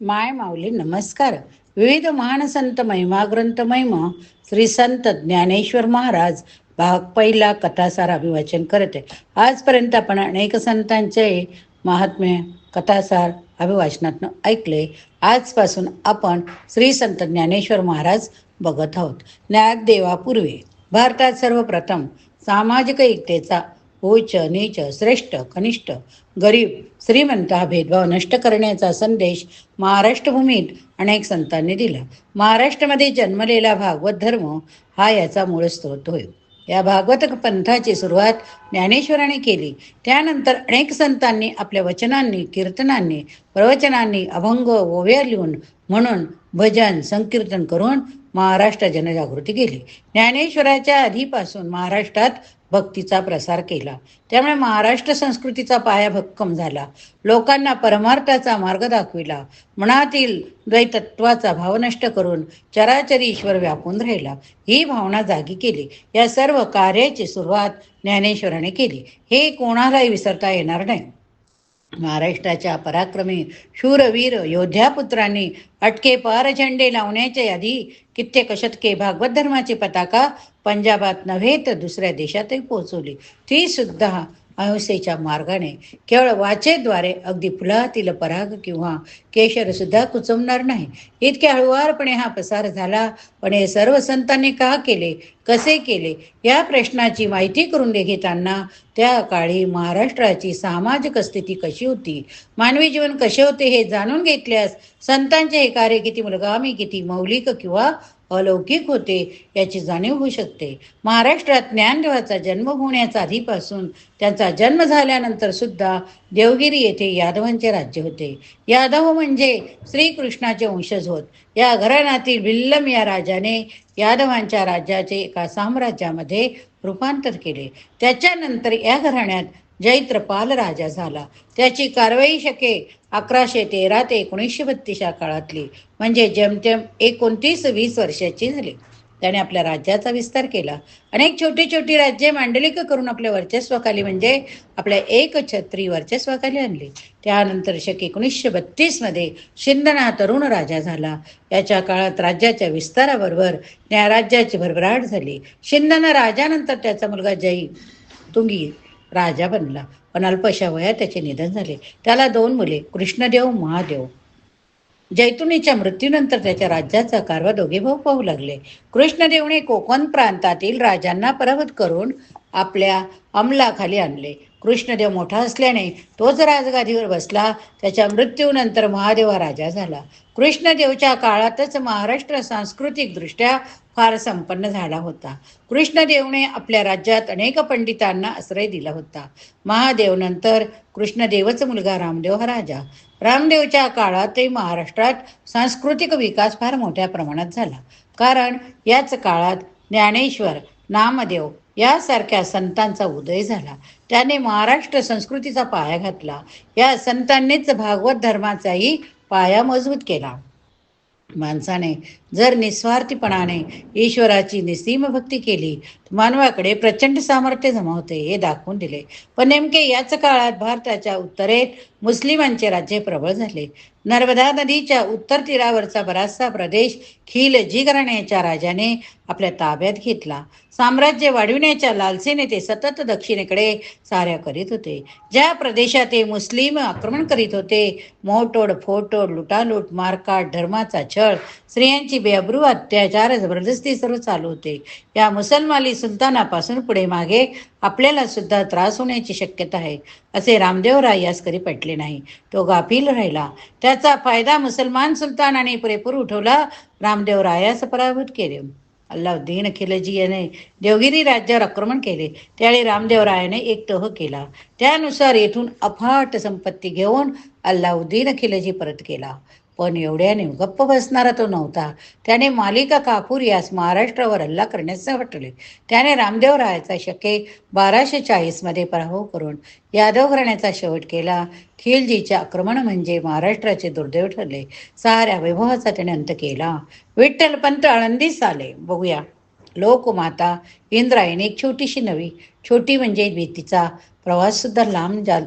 माय माऊली नमस्कार. विविध महान संत महिमा ग्रंथ महिमा श्री संत ज्ञानेश्वर महाराज भाग पहिला कथासार अभिवाचन करत. आहे आजपर्यंत आपण अनेक संतांचे महात्म्य कथासार अभिवाचनातनं ऐकले. आजपासून आपण श्री संत ज्ञानेश्वर महाराज बघत आहोत. ज्ञानदेवापूर्वी भारतात सर्वप्रथम सामाजिक एकतेचा उच्च नीच श्रेष्ठ कनिष्ठ गरीब श्रीमंत हा भेदभाव नष्ट करण्याचा संदेश महाराष्ट्रभूमीत अनेक संतांनी दिला. महाराष्ट्रामध्ये जन्मलेला भागवत धर्म हा याचा मूळ स्रोत होय. या भागवत पंथाची सुरुवात ज्ञानेश्वराने केली. त्यानंतर अनेक संतांनी आपल्या वचनांनी कीर्तनांनी प्रवचनांनी अभंग ओव्या लिहून म्हणून भजन संकीर्तन करून महाराष्ट्र जनजागृती केली. ज्ञानेश्वराच्या आधीपासून महाराष्ट्रात भक्तीचा प्रसार केला. त्यामुळे महाराष्ट्र संस्कृतीचा पाया भक्कम झाला. लोकांना परमार्थाचा मार्ग दाखविला. मनातील द्वैतत्वाचा भाव नष्ट करून चराचरी ईश्वर व्यापून राहिला. ही भावना जागी केली. या सर्व कार्याची सुरुवात ज्ञानेश्वराने केली. हे कोणालाही विसरता येणार नाही. महाराष्ट्राच्या पराक्रमी शूरवीर योद्ध्यापुत्रांनी अटके पार झेंडे लावण्याच्या आधी कित्येक शतके भागवत धर्माची पताका पंजाबात नव्हे तर दुसऱ्या देशातही पोहोचवली. ती सुद्धा अहिंसेच्या मार्गाने केवळ वाचेद्वारे अगदी फुलातील पराग किंवा केशर सुद्धा कुचवणार नाही. इतक्या हळुवारपणे हा प्रसार झाला पण हे सर्व संतांनी का केले कसे केले या प्रश्नाची माहिती करून घेताना त्या काळी महाराष्ट्राची सामाजिक स्थिती कशी होती मानवी जीवन कसे होते हे जाणून घेतल्यास संतांचे हे कार्य किती मुलगामी किती मौलिक किंवा अलौकिक होते याची जाणीव होऊ शकते. महाराष्ट्रात ज्ञानदेवाचा जन्म होण्याचा आधीपासून त्यांचा जन्म झाल्यानंतर सुद्धा देवगिरी येथे यादवांचे राज्य होते. यादव म्हणजे श्रीकृष्णाचे वंशज होत. या घराण्यातील विल्लम या राजाने यादवांच्या राज्याचे एका साम्राज्यामध्ये रूपांतर केले. त्याच्यानंतर या घराण्यात जैत्रपाल राजा झाला. त्याची कारवाई शके अकराशे तेरा ते एकोणीसशे बत्तीस या काळातली. म्हणजे जेमतेम एकोणतीस वीस वर्षाची झाली. त्याने आपल्या राज्याचा विस्तार केला. अनेक छोटी छोटी राज्ये मांडलिक करून आपल्या वर्चस्वाखाली म्हणजे आपल्या एक छत्री वर्चस्वाखाली आणली. त्यानंतर शक एकोणीसशे बत्तीसमध्ये शिंदना हा तरुण राजा झाला. याच्या काळात राज्याच्या विस्ताराबरोबर न्यायराज्याची भरभराट झाली. शिंदना राजानंतर त्याचा मुलगा जई तुंगी राजा बनला. पण अल्पशा वयात त्याचे निधन झाले. त्याला दोन मुले कृष्णदेव महादेव. जैतुनीच्या मृत्यूनंतर त्याच्या राज्याचा कारभार दोघे भाऊ पाहू लागले. कृष्णदेवने कोकण प्रांतातील राजांना पराभूत करून आपल्या अंमलाखाली आणले. कृष्णदेव मोठा असल्याने तोच राजगादीवर बसला त्याच्या मृत्यूनंतर महादेव राजा झाला. कृष्णदेवच्या काळातच महाराष्ट्र सांस्कृतिकदृष्ट्या फार संपन्न झाला होता. कृष्णदेवने आपल्या राज्यात अनेक पंडितांना आश्रय दिला होता. महादेवनंतर कृष्णदेवच मुलगा रामदेव हा राजा. रामदेवच्या काळातही महाराष्ट्रात सांस्कृतिक विकास फार मोठ्या प्रमाणात झाला. कारण याच काळात ज्ञानेश्वर नामदेव यासारख्या संतांचा उदय झाला. त्याने महाराष्ट्र संस्कृतीचा पाया घातला. या संतांनीच भागवत धर्माचाही पाया मजबूत केला. माणसाने जर निस्वार्थीपणाने ईश्वराची निसीम भक्ती केली तर मानवाकडे प्रचंड सामर्थ्य जमावते हे दाखवून दिले. पण नेमके याच काळात भारताच्या उत्तरेत मुस्लिमांचे राज्य प्रबळ झाले. नर्मदा नदीच्या उत्तर तीरावरचा बराचसा प्रदेश खिलजी घराण्याच्या राजाने आपल्या ताब्यात घेतला. साम्राज्य वाढविण्याच्या लालसेने ते सतत दक्षिणेकडे साऱ्या करीत होते. ज्या प्रदेशात ते मुस्लिम आक्रमण करीत होते मोटोड फोटोड लुटालूट मारकाट धर्माचा छळ स्त्रियांची बेअब्रू अत्याचार जबरदस्ती सर्व चालू होते. या मुसलमाली सुलतानापासून पुढे मागे आपल्याला सुद्धा त्रास होण्याची शक्यता आहे असे रामदेव राय यास कधी पटले नाही. तो गाफील राहिला. त्याचा फायदा मुसलमान सुलतानाने पुरेपूर उठवला रामदेव रायास पराभूत केले. अल्लाउद्दीन खिलजी याने देवगिरी राज्यावर आक्रमण केले. त्यावेळी रामदेव रायाने एक तह केला. त्यानुसार येथून अफाट संपत्ती घेऊन अल्लाउद्दीन खिलजी परत केला. पण एवढ्याने गप्प बसणारा तो नव्हता. त्याने मालिका कापूर यास महाराष्ट्रावर हल्ला करण्यास वाटले त्याने रामदेव रायाचा शके बाराशे चाळीसमध्ये पराभव करून यादव घराण्याचा शेवट केला. खिलजीचे आक्रमण म्हणजे महाराष्ट्राचे दुर्दैव ठरले. साऱ्या वैभवाचा त्याने अंत केला. विठ्ठलपंत आळंदीस आले. बघूया. लोकमाता इंद्रायणी एक छोटीशी नवी. छोटी म्हणजे भीतीचा प्रवाससुद्धा लांब जा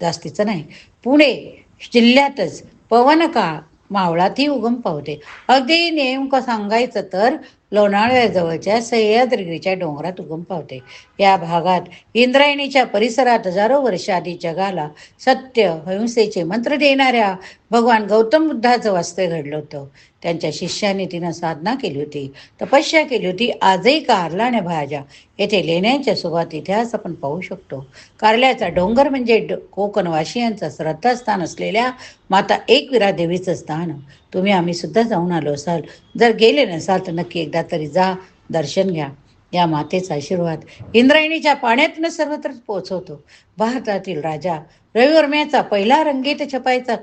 जास्तीचा नाही. पुणे जिल्ह्यातच पवनकाळ मावळातही उगम पावते. अगदी नेमकं सांगायचं तर लोणावळ्याजवळच्या सह्याद्रीच्या डोंगरात उगम पावते. या भागात इंद्रायणीच्या परिसरात हजारो वर्ष आधी जगाला सत्य अहिंसेचे मंत्र देणाऱ्या भगवान गौतम बुद्धाचं वास्तव्य घडलं होतं. त्यांच्या शिष्याने तिनं साधना केली होती तपस्या केली होती आजही कारला आणि भाज्या. येथे लेण्यांच्या सोबत इतिहास आपण पाहू शकतो. कारल्याचा डोंगर म्हणजे ड- कोकणवासियांचं श्रद्धास्थान असलेल्या माता एकविरा देवीचं स्थान. तुम्ही आम्ही सुद्धा जाऊन आलो असाल. जर गेले नसाल तर नक्की एकदा तरी जा दर्शन घ्या. या मातेचा आशीर्वाद इंद्रायणीच्या पाण्यातून सर्वत्र पोहोचवतो. भारतातील राजा रविवर्म्याचा पहिला रंगीत छपायचा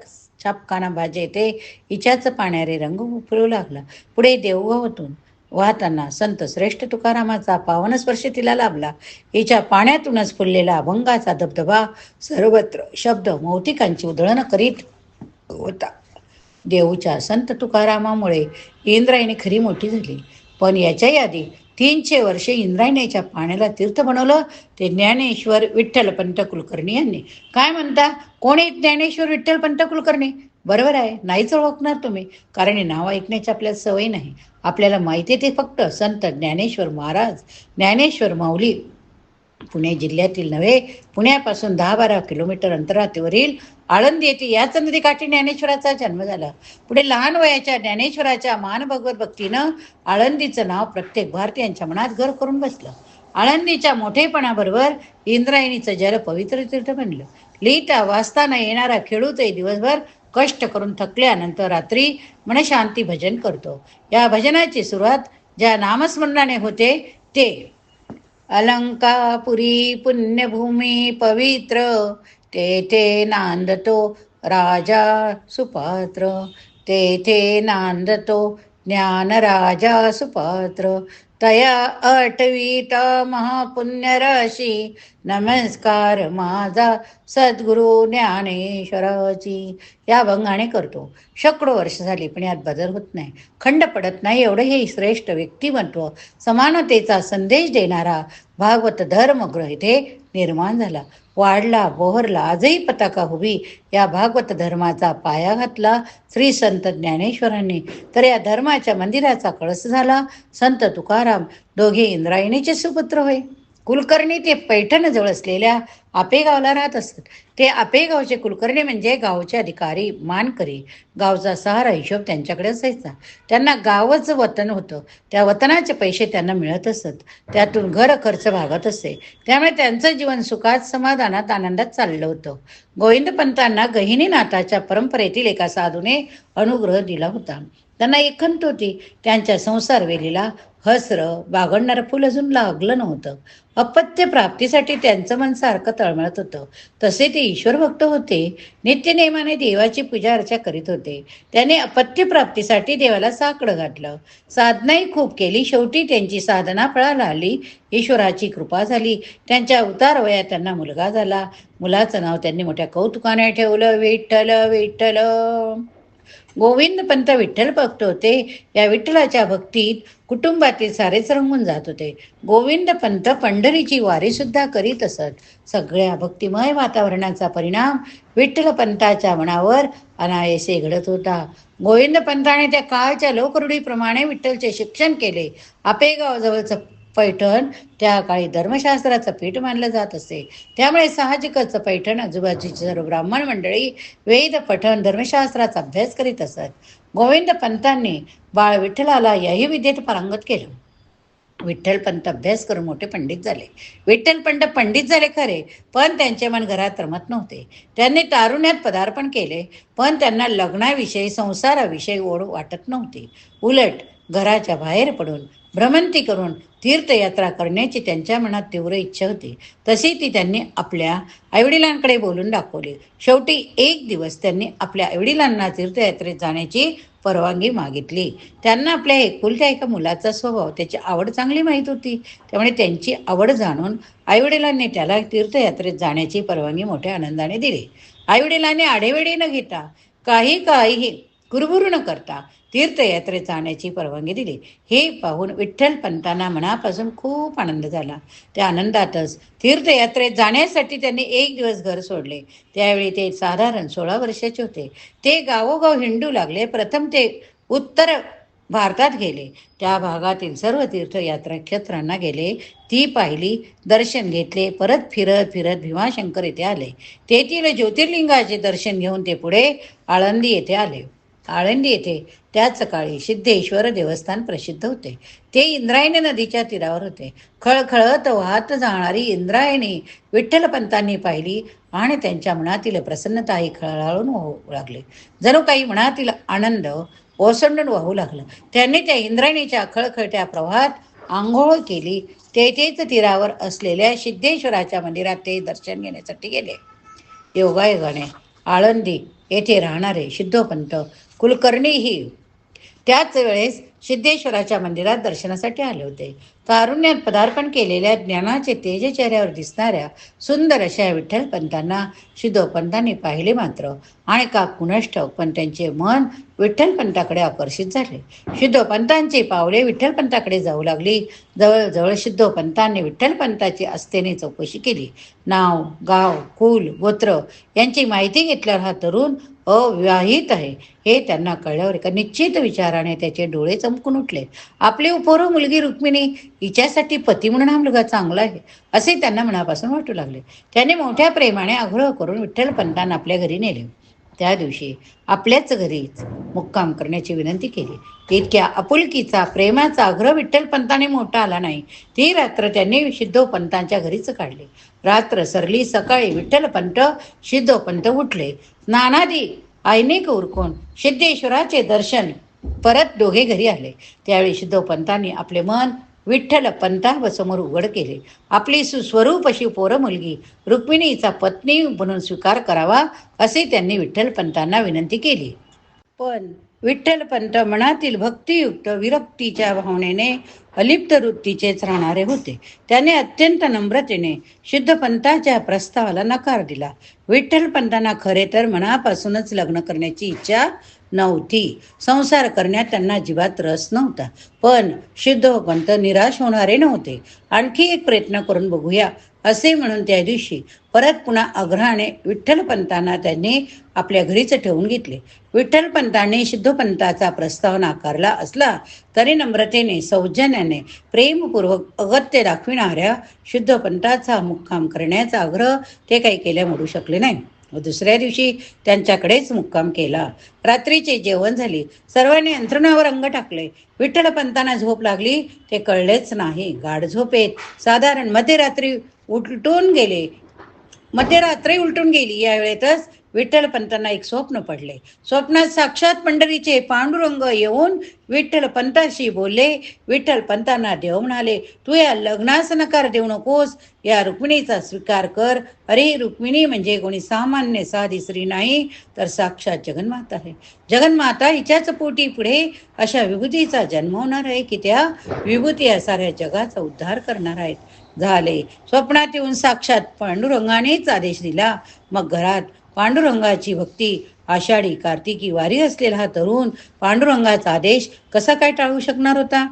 छापखाना भाजे ते हिच्याच पाण्यारे रंग उफळू लागला. पुढे देवगावातून वाहताना संत श्रेष्ठ तुकारामाचा पावन स्पर्श तिला लाभला. हिच्या पाण्यातूनच फुललेला अभंगाचा धबधबा सर्वत्र शब्द मौतिकांची उधळण करीत होता. देऊच्या संत तुकारामामुळे इंद्रायणी खरी मोठी झाली. पण याच्याही आधी तीनशे वर्षे इंद्रायणीच्या पाण्याला तीर्थ बनवलं ते ज्ञानेश्वर विठ्ठल पंत कुलकर्णी यांनी. काय म्हणता? कोणी ज्ञानेश्वर विठ्ठल पंत कुलकर्णी बरोबर आहे नाहीच ओळखणार तुम्ही कारण हे नाव ऐकण्याची आपल्याला सवय नाही. आपल्याला माहिती आहे ते फक्त संत ज्ञानेश्वर महाराज ज्ञानेश्वर माऊली पुणे जिल्ह्यातील नव्हे पुण्यापासून दहा बारा किलोमीटर अंतरावरील आळंदी येथे याच नदीकाठी ज्ञानेश्वराचा जन्म झाला. पुढे लहान वयाच्या ज्ञानेश्वराच्या मानभगवत भक्तीनं आळंदीचं नाव प्रत्येक भारतीयांच्या मनात घर करून बसलं. आळंदीच्या मोठेपणाबरोबर इंद्रायणीचं जल पवित्र तीर्थ बनलं. लिहिता वाचताना येणारा खेळूतही दिवसभर कष्ट करून थकल्यानंतर रात्री मनशांती भजन करतो. या भजनाची सुरुवात ज्या नामस्मरणाने होते ते अलंकापुरी पुण्यभूमी पवित्र तेथे नांदतो राजा सुपात्र तेथे नांदतो ज्ञानराजा सुपात्र तया आठवीता महापुण्यराशी नमस्कार माझा सद्गुरु ज्ञानेश्वराची. या भंगाने करतो. शेकडो वर्ष झाली पण यात बदल होत नाही. खंड पडत नाही एवढं हे श्रेष्ठ व्यक्तिमत्व. समानतेचा संदेश देणारा भागवत धर्मग्रह इथे निर्माण झाला. वाढला बोहरला आजही पताका हुबी या भागवत धर्माचा पाया घातला श्री संत ज्ञानेश्वरांनी. तर या धर्माच्या मंदिराचा कळस झाला. संत तुकाराम दोघे इंद्रायणीचे सुपुत्र होय. कुलकर्णी ते पैठणजवळ असलेल्या आपेगावला राहत असत. ते आपेगावचे कुलकर्णी म्हणजे गावचे अधिकारी मानकरी गावचा सहारा हिशोब त्यांच्याकडे असायचा. त्यांना गावच वतन होतं. त्या वतनाचे पैसे त्यांना मिळत असत. त्यातून घर खर्च भागत असे. त्यामुळे त्यांचं जीवन सुखात समाधानात आनंदात चाललं होतं. गोविंद पंतांना गहिनीनाथाच्या परंपरेतील एका साधूने अनुग्रह दिला होता. त्यांना एकंत होती त्यांच्या संसार वेलीला हसरं बागडणारं फुल अजून लागलं नव्हतं. अपत्य प्राप्तीसाठी त्यांचं मन सारखं तळमळत होतं. तसे ते ईश्वर भक्त होते. नित्यनेमाने देवाची पूजा अर्चा करीत होते. त्याने अपत्य प्राप्तीसाठी देवाला साकडं घातलं साधनाही खूप केली. शेवटी त्यांची साधना फळाला आली. ईश्वराची कृपा झाली. त्यांच्या उतार वयात त्यांना मुलगा झाला. मुलाचं नाव त्यांनी मोठ्या कौतुकाने ठेवलं. विठ्ठल विठ्ठल. गोविंद पंत विठ्ठल भक्त होते. या विठ्ठलाच्या भक्तीत कुटुंबातील सारेच रंगून जात होते. गोविंद पंत पंढरीची वारी सुद्धा करीत असत. सगळ्या भक्तिमय वातावरणाचा परिणाम विठ्ठल पंताच्या मनावर अनायसे घडत होता. गोविंद पंताने त्या काळच्या लोकरुढीप्रमाणे विठ्ठलचे शिक्षण केले. आपेगावजवळचं पैठण त्या काळी धर्मशास्त्राचं पीठ मानलं जात असे. त्यामुळे साहजिकच पैठण आजूबाजूची सर्व ब्राह्मण मंडळी वेद पठण धर्मशास्त्राचा अभ्यास करीत असत. गोविंद पंतांनी बाळ विठ्ठलाला याही विद्येत पारंगत केलं. विठ्ठल पंत अभ्यास करून मोठे पंडित झाले. विठ्ठल पंत पंडित झाले खरे पण त्यांचे मन घरात रमत नव्हते. त्यांनी तारुण्यात पदार्पण केले पण त्यांना लग्नाविषयी संसाराविषयी ओढ वाटत नव्हती. उलट घराच्या बाहेर पडून भ्रमंती करून तीर्थयात्रा करण्याची त्यांच्या मनात तीव्र इच्छा होती. तशी ती त्यांनी आपल्या आईवडिलांकडे बोलून दाखवली. शेवटी एक दिवस त्यांनी आपल्या आईवडिलांना तीर्थयात्रेत जाण्याची परवानगी मागितली. त्यांना आपल्या एकुलत्या एका मुलाचा स्वभाव त्याची आवड चांगली माहीत होती. त्यामुळे त्यांची आवड जाणून आईवडिलांनी त्याला तीर्थयात्रेत जाण्याची परवानगी मोठ्या आनंदाने दिली. आईवडिलांनी आढेवेढे न घेता काही काही कुरबुरू न करता तीर्थयात्रेत जाण्याची परवानगी दिली. हे पाहून विठ्ठल पंतांना मनापासून खूप आनंद झाला. त्या आनंदातच तीर्थयात्रेत जाण्यासाठी त्यांनी एक दिवस घर सोडले. त्यावेळी ते साधारण सोळा वर्षाचे होते. ते गावोगाव हिंडू लागले. प्रथम ते उत्तर भारतात गेले. त्या भागातील सर्व तीर्थयात्रा क्षेत्रांना गेले. ती पाहिली दर्शन घेतले परत फिरत फिरत भीमाशंकर येथे आले. तेथील ज्योतिर्लिंगाचे दर्शन घेऊन ते पुढे आळंदी येथे आले. आळंदी येथे त्याच सकाळी सिद्धेश्वर देवस्थान प्रसिद्ध होते. ते इंद्रायणी नदीच्या तीरावर होते. खळखळत वाहत जाणारी इंद्रायणी विठ्ठलपंतांनी पाहिली आणि त्यांच्या मनातील प्रसन्नताही खळाळून वाहू लागली. जणू काही मनातील आनंद ओसंडून वाहू लागलं. त्यांनी त्या इंद्रायणीच्या खळखळत्या प्रवाहात आंघोळ केली. तेथेच तीरावर असलेल्या सिद्धेश्वराच्या मंदिरात ते दर्शन घेण्यासाठी गेले. योगायोगाने आळंदी येथे राहणारे सिद्धोपंत कुलकर्णीही त्याच वेळेस सिद्धेश्वराच्या मंदिरात दर्शनासाठी आले होते. तारुण्यात पदार्पण केलेल्या ज्ञानाचे तेज चेहऱ्यावर दिसणाऱ्या सुंदर अशा विठ्ठलपंतांना सिद्धोपंतांनी पाहिले मात्र आणि का कुणच पण त्यांचे मन विठ्ठलपंताकडे आकर्षित झाले. सिद्धोपंतांची पावले विठ्ठलपंताकडे जाऊ लागली. जवळजवळ सिद्धोपंतांनी विठ्ठलपंताची आस्थेने चौकशी केली. नाव गाव कुल गोत्र यांची माहिती घेतल्यावर हा तरुण अविवाहित आहे. हे त्यांना कळल्यावर एका निश्चित विचाराने त्याचे डोळे चमकून उठले. आपली उपरो मुलगी रुक्मिणी हिच्यासाठी पती म्हणून हा मुलगा चांगला आहे असे त्यांना मनापासून वाटू लागले. त्याने मोठ्या प्रेमाने आग्रह करून विठ्ठलपंतांना आपल्या घरी नेले. त्या दिवशी आपल्याच घरीच मुक्काम करण्याची विनंती केली. इतक्या आपुलकीचा प्रेमाचा आग्रह विठ्ठलपंतांनी मोठा आला नाही ती रात्र त्यांनी सिद्धोपंतांच्या घरीच काढली. रात्र सरली सकाळी विठ्ठलपंत सिद्धोपंत उठले. स्नानादी ऐनिक उरकून सिद्धेश्वराचे दर्शन परत दोघे घरी आले. त्यावेळी सिद्धोपंतांनी आपले मन विठ्ठल पंतांसमोर उघड केले. आपली सुस्वरूप अशी पोर मुलगी रुक्मिणीचा पत्नी म्हणून स्वीकार करावा असे त्यांनी विठ्ठल पंतांना विनंती केली. पण विठ्ठल पंत मनातील भक्तियुक्त विरक्तीच्या भावनेने अलिप्त वृत्तीचेच राहणारे होते. त्याने अत्यंत नम्रतेने शुद्ध पंताच्या प्रस्तावाला नकार दिला. विठ्ठल पंतांना खरे तर मनापासूनच लग्न करण्याची इच्छा नव्हती. संसार करण्यात त्यांना जीवात रस नव्हता. पण सिद्धोपंत निराश होणारे नव्हते. आणखी एक प्रयत्न करून बघूया. असे म्हणून त्या दिवशी परत पुन्हा आग्रहाने विठ्ठलपंतांना त्यांनी आपल्या घरीच ठेवून घेतले. विठ्ठलपंतांनी सिद्धोपंताचा प्रस्ताव नाकारला असला तरी नम्रतेने सौजन्याने प्रेमपूर्वक अगत्य दाखविणाऱ्या शुद्धपंताचा मुक्काम करण्याचा आग्रह ते काही केल्या म्हणू शकले नाही. दुसऱ्या दिवशी त्यांच्याकडेच मुक्काम केला. रात्रीचे जेवण झाले. सर्वांनी यंत्रणावर अंग टाकले. विठ्ठलपंतांना झोप लागली. ते कळलेच नाही. गाढ झोपेत साधारण मध्यरात्री उलटून गेले. मध्यरात्री उलटून गेली. यावेळेतच विठ्ठलपंतांना एक स्वप्न पडले. स्वप्नात साक्षात पंढरीचे पांडुरंग येऊन विठ्ठलपंताशी बोलले. विठ्ठलपंतांना देव म्हणाले तू या लग्नास नकार देऊ नकोस. या रुक्मिणीचा स्वीकार कर. अरे रुक्मिणी म्हणजे कोणी सामान्य साधी स्त्री नाही तर साक्षात जगन्माता आहे. जगन्माता हिच्याच पोटी पुढे. अशा विभूतीचा जन्म होणार आहे की त्या विभूती या साऱ्या जगाचा उद्धार करणार आहेत. झाले. स्वप्नात येऊन साक्षात पांडुरंगानेच आदेश दिला. मग घरात पांडुरंगाची भक्ती आषाढी कार्तिकी वारी असलेला हा तरुण पांडुरंगाचा आदेश कसा काय टाळू शकणार होता?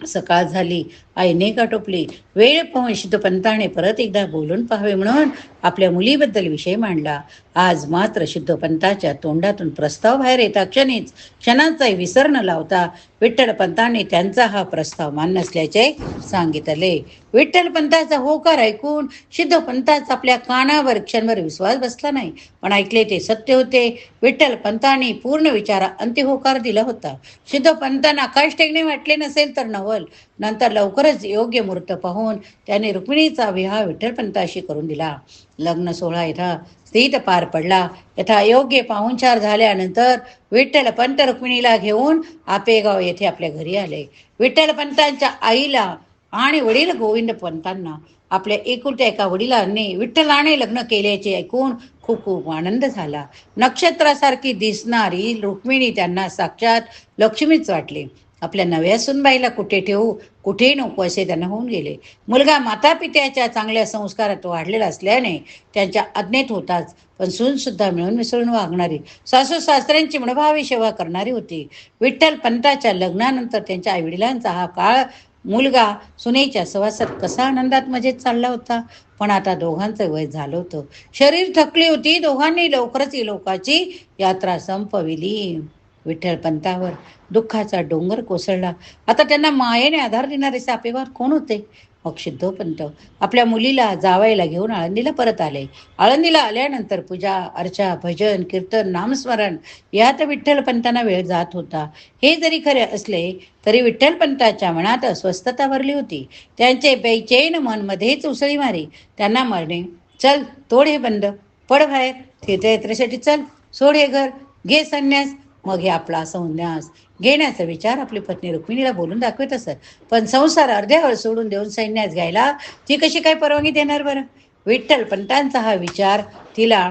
सकाळ झाली. आईने का टोपली वेळ पाहून सिद्धपंताने परत एकदा बोलून पाहावे म्हणून आपल्या मुलीबद्दल विषय मांडला. आज मात्र सिद्धपंताच्या तोंडातून प्रस्ताव बाहेर येता क्षणीच क्षणाचाही विसर न लावता विठ्ठलपंताने त्यांचा हा प्रस्ताव मान्य असल्याचे सांगितले. विठ्ठल पंताचा होकार ऐकून सिद्धपंताचा आपल्या कानावर क्षणभर विश्वास बसला नाही. पण ऐकले ते सत्य होते. विठ्ठलपंतांनी पूर्ण विचारा अंत्य होकार दिला होता. सिद्धपंतांना आकाश टेकणे वाटले नसेल तर नवल. नंतर लवकरच योग्य मुहूर्त पाहून त्याने रुक्मिणीचा विवाह विठ्ठलपंताशी करून दिला. लग्न सोहळा यथा स्थित पार पडला. यथा योग्य पाहुणचार झाल्यानंतर विठ्ठलपंत रुक्मिणीला घेऊन आपेगाव येथे आपल्या घरी आले. विठ्ठलपंतांच्या आईला आणि वडील गोविंद पंतांना आपल्या एकुलत्या एका वडिलांनी विठ्ठलाने लग्न केल्याचे ऐकून खूप खूप आनंद झाला. नक्षत्रासारखी दिसणारी रुक्मिणी त्यांना साक्षात लक्ष्मीच वाटली. आपल्या नव्या सुनबाईला कुठे ठेवू कुठेही नको असे त्यांना होऊन गेले. मुलगा माता पित्याच्या चांगल्या संस्कारात वाढलेला असल्याने त्यांच्या आज्ञेत होताच पण सूनसुद्धा मिळून मिसळून वागणारी सासू सासऱ्यांची मनभावी सेवा करणारी होती. विठ्ठल पंताच्या लग्नानंतर त्यांच्या आईवडिलांचा हा काळ मुलगा सुनेच्या सवासात कसा आनंदात मजेत चालला होता. पण आता दोघांचं वय झालं होतं. शरीर थकली होती दोघांनी लवकरच लोकाची यात्रा संपविली. विठ्ठलपंतावर दुःखाचा डोंगर कोसळला. आता त्यांना मायेने आधार देणारे सापेवार कोण होते? मग सिद्धोपंत आपल्या मुलीला जावायला घेऊन आळंदीला परत आले. आळंदीला आल्यानंतर पूजा अर्चा भजन कीर्तन नामस्मरण यात विठ्ठलपंतांना वेळ जात होता. हे जरी खरे असले तरी विठ्ठलपंताच्या मनात अस्वस्थता भरली होती. त्यांचे बेचैन मन मध्येच उसळी मारी. त्यांना मरणे चल तोड हे बंद. पड बाहेर. तीर्थयात्रेसाठी चल. सोड हे घर. घे संन्यास. मग हे आपला संन्यास घेण्याचा विचार आपली पत्नी रुक्मिणीला बोलून दाखवत असत. पण संसार अर्ध्यावर सोडून देऊन संन्यास घ्यायला ती कशी काय परवानगी देणार बरं? विठ्ठल पंतांचा हा विचार तिला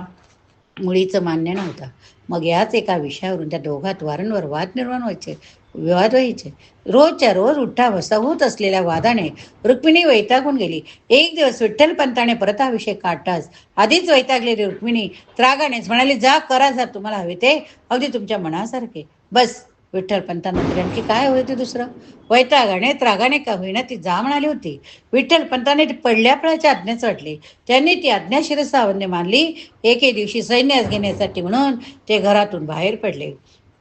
मुळीचं मान्य नव्हता. मग याच एका विषयावरून त्या दोघात वारंवार वाद निर्माण व्हायचे. विवाद व्हायचे रोजच्या रोज उठ्ठा बसा होत असलेल्या वादाने रुक्मिणी वैतागून गेली. एक दिवस विठ्ठल पंताने परत काढताच आधीच वैतागलेली रुक्मिणी त्रागानेच म्हणाली जा करा जा तुम्हाला हवे ते. अगदी तुमच्या मनासारखे. बस विठ्ठल पंतानंतर आणखी काय होते दुसरं? वैतागाने त्रागाने का होईना ती जा म्हणाली होती. विठ्ठल पंताने पडल्या फळाची आज्ञाच वाटली. त्यांनी ती आज्ञा शिरसावन्य मानली एके दिवशी सैन्यास घेण्यासाठी म्हणून ते घरातून बाहेर पडले.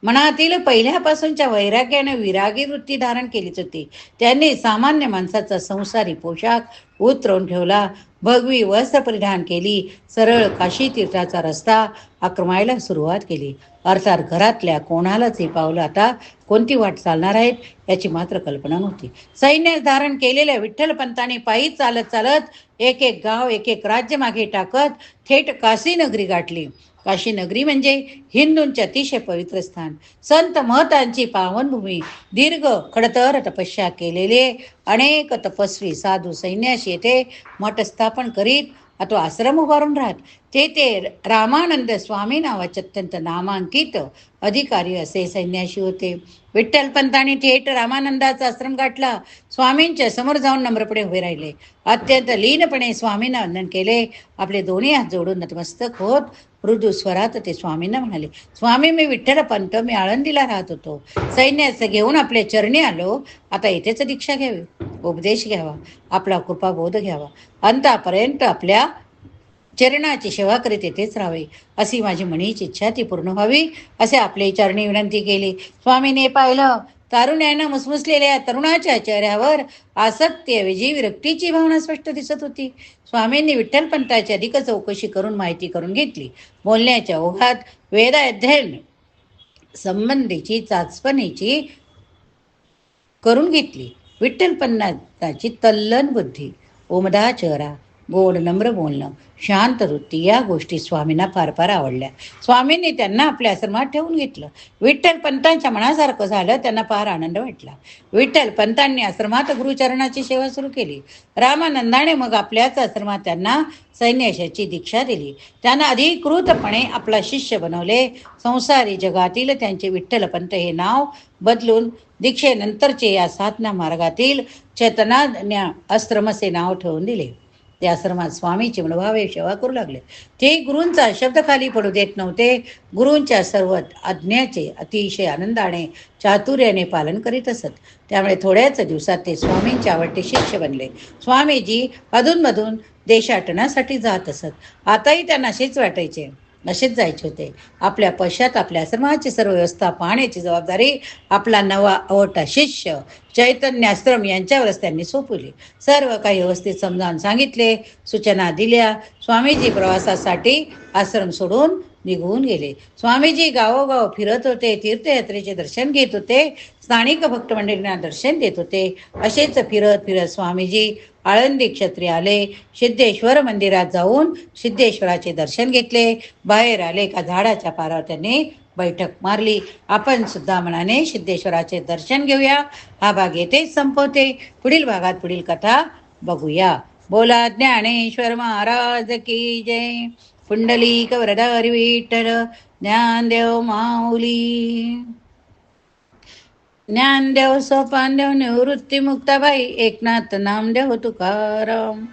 मनातील पहिल्यापासूनच्या वैराग्याने विरागी वृत्ती धारण केलीच होती. त्यांनी सामान्य माणसाचा संसारी पोशाख उतरवून ठेवला. भगवी वस्त्र परिधान केली. सरळ काशी तीर्थाचा रस्ता आक्रमायला सुरुवात केली. अर्थात घरातल्या कोणालाच हे पावलं आता कोणती वाट चालणार आहेत याची मात्र कल्पना नव्हती. सैन्य धारण केलेल्या विठ्ठल पंतांनी पायी चालत चालत एक एक गाव एक एक राज्य मागे टाकत थेट काशी नगरी गाठली. काशी नगरी म्हणजे हिंदूंचे अतिशय पवित्र स्थान. संत महतांची पावनभूमी दीर्घ खडतर तपस्या केलेले अनेक तपस्वी साधू सैन्याशी येथे मठ स्थापन करीत अथवा आश्रम उभारून राहत. ते ते रामानंद स्वामी नावाचे अत्यंत नामांकित अधिकारी असे सैन्याशी होते. विठ्ठलपंतांनी थेट रामानंदाचा आश्रम गाठला. स्वामींच्या समोर जाऊन नम्रपणे उभे राहिले. अत्यंत लीनपणे स्वामींना वंदन केले. आपले दोन्ही हात जोडून नतमस्तक होत मृदू स्वरात ते स्वामींना म्हणाले स्वामी मी विठ्ठलपंत मी आळंदीला राहत होतो. सैन्याचं घेऊन आपल्या चरणी आलो. आता इथेच दीक्षा घ्यावी. उपदेश घ्यावा. आपला कृपाबोध घ्यावा. अंतापर्यंत आपल्या चरणाची सेवा करीत येथेच राहावे. अशी माझी मनीची इच्छा ती पूर्ण व्हावी असे आपले चरणी विनंती केली. स्वामीने पाहिलं तारुण्यानं मुसमुसलेल्या तरुणाच्या चेहऱ्यावर आसक्तीऐवजी विरक्तीची भावना स्पष्ट दिसत होती. स्वामींनी विठ्ठलपंताची अधिक चौकशी करून माहिती करून घेतली. बोलण्याच्या ओघात वेदाध्ययन संबंधीची चाचपणीची करून घेतली. विठ्ठलपंताची तल्लन बुद्धी ओमदा चेहरा गोड नम्र बोलणं शांत वृत्ती. या गोष्टी स्वामींना फार फार आवडल्या. स्वामींनी त्यांना आपल्या आश्रमात ठेवून घेतलं. विठ्ठल पंतांच्या मनासारखं झालं त्यांना फार आनंद वाटला. विठ्ठल पंतांनी आश्रमात गुरुचरणाची सेवा सुरू केली. रामानंदाने मग आपल्याच आश्रमात त्यांना सैन्याशाची दीक्षा दिली. त्यांना अधिकृतपणे आपला शिष्य बनवले. संसारी जगातील त्यांचे विठ्ठल पंत हे नाव बदलून दीक्षेनंतरचे या साधना मार्गातील चेतनाज्ञा आश्रमचे नाव ठेवून दिले. ते आश्रमात स्वामीची मनोभावे सेवा करू लागले. ते गुरूंचा शब्द खाली पडू देत नव्हते. गुरूंच्या सर्व आज्ञाचे अतिशय आनंदाने चातुर्याने पालन करीत असत. त्यामुळे थोड्याच दिवसात ते स्वामींचे आवडते शिष्य बनले. स्वामीजी अधूनमधून देशाटनासाठी जात असत. आताही त्यांना असेच वाटायचे. असेच जायचे होते. आपल्या पश्चात आपल्या आश्रमाची सर्व व्यवस्था पाहण्याची जबाबदारी आपला नवा आवडता शिष्य चैतन्याश्रम यांच्यावरच त्यांनी सोपवली. सर्व काही व्यवस्थित समजावून सांगितले सूचना दिल्या. स्वामीजी प्रवासासाठी आश्रम सोडून निघून गेले. स्वामीजी गावोगाव फिरत होते तीर्थयात्रेचे दर्शन घेत होते स्थानिक भक्त मंडळींना दर्शन देत होते. असेच फिरत फिरत स्वामीजी आळंदी क्षेत्री आले. सिद्धेश्वर मंदिरात जाऊन सिद्धेश्वराचे दर्शन घेतले. बाहेर आले का झाडाच्या पारावर त्यांनी बैठक मारली. आपण सुद्धा मनाने सिद्धेश्वराचे दर्शन घेऊया. हा भाग येथेच संपवते. पुढील भागात पुढील कथा बघूया. बोला ज्ञानेश्वर महाराज की जय. पुंडलिक वरदारी विठ्ठल ज्ञानदेव माऊली ज्ञानदेव सोपानदेव निवृत्ती मुक्ताबाई एकनाथ नामदेव तुकाराम